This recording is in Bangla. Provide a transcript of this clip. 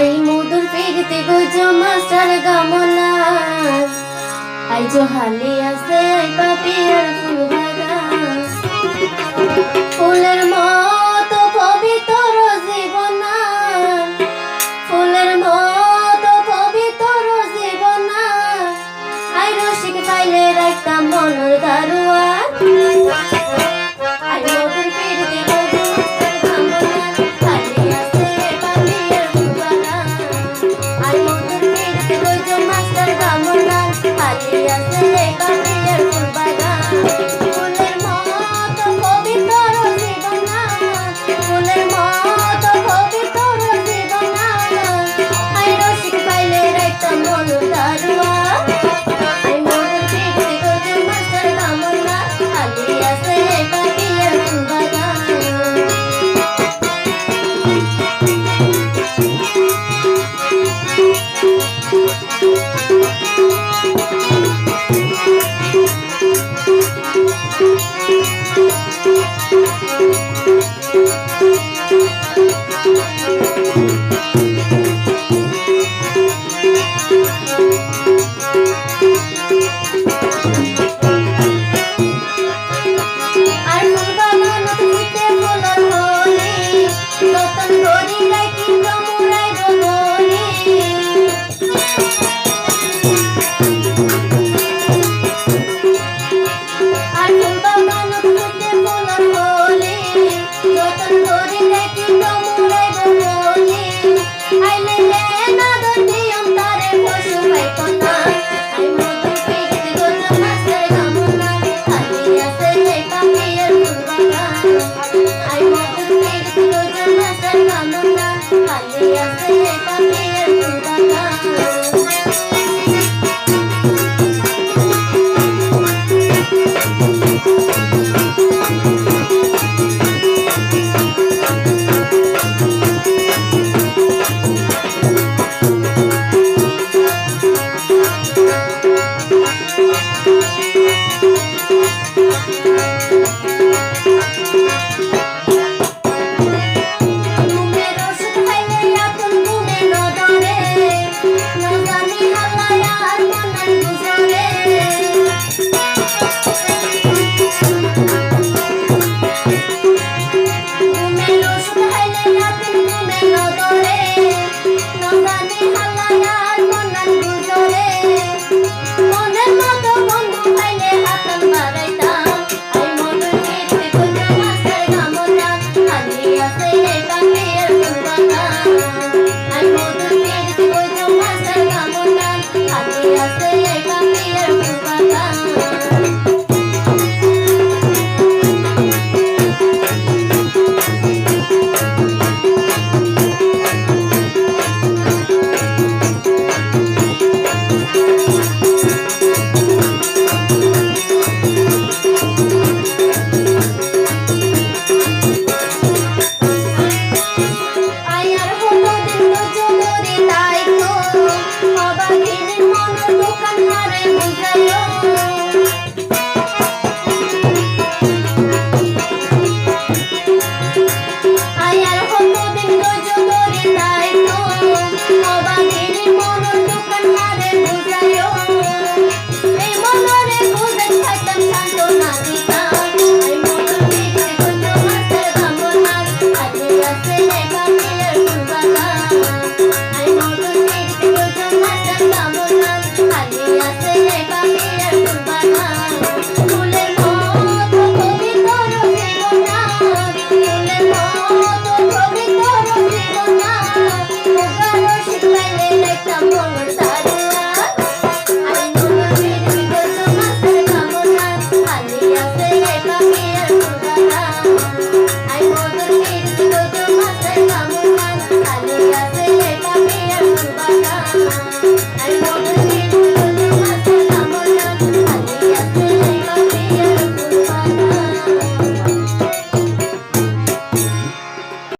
আই মধুর ফিরতে গোজো মাস্টার গামনা আই জো হালি আছে, আই পাপিয়ার ফুল বাগান ফুলের মতো পবিত্র জীবন ফুলের মতো পবিত্র জীবন আই রসিক পাইলে রাখতাম মনের দারুয়া